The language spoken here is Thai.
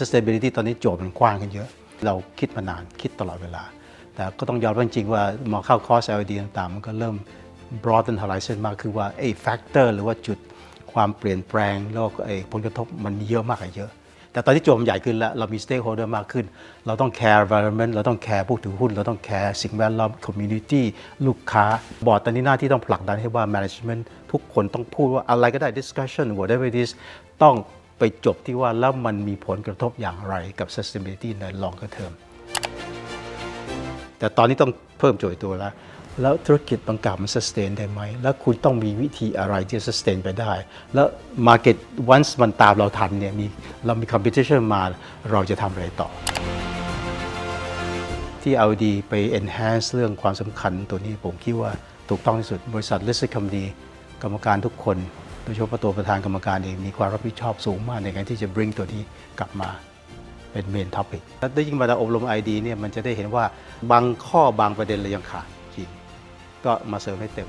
sustainability ตอนนี้โจทย์มันกว้างขึ้นเยอะ เราคิดมานานคิดตลอดเวลา แต่ก็ต้องยอมรับจริงๆว่ามาเข้าคอร์ส LED ต่างๆ มันก็เริ่ม broaden horizon มากคือว่าไอ้ factor หรือว่าจุดความเปลี่ยนแปลงแล้วไอ้ผลกระทบมันมีเยอะมากกว่าเยอะ แต่ตอนที่โจทย์มันใหญ่ขึ้นแล้วเรามี stakeholder มากขึ้น เราต้อง care environment เราต้อง care ผู้ถือหุ้น เราต้อง care สิ่งแวดล้อม community ลูกค้า บอร์ดตอนนี้หน้าที่ต้องผลักดันให้ว่า management ทุกคนต้องพูดว่าอะไรก็ได้ discussion whatever it is ต้อง ไปจบที่ว่าแล้วมันมีผลกระทบอย่างไรกับ sustainability ใน longer term แต่ตอนนี้ต้องเพิ่มโจทย์ตัวแล้ว แล้วธุรกิจบางกล่าวมัน sustain ได้ไหม แล้วคุณต้องมีวิธีอะไรที่ sustain ไปได้ แล้ว market once มันตามเราทันเนี่ยมีเรามี competition มาเราจะทำอะไรต่อ ที่ LD ไป enhance เรื่องความสำคัญตัวนี้ผมคิดว่าถูกต้องที่สุด บริษัท listed company กรรมการทุกคน ยเฉพาะตัวประธานกรรมการเองมีความรับผิดชอบสูงมากในการที่จะ bring ตัวนี้กลับมาเป็น main topic แล้วได้ยิ่งมาอบรม ID เนี่ยมันจะได้เห็นว่าบางข้อบางประเด็นเรายังขาดจริงก็มาเสริมให้เต็ม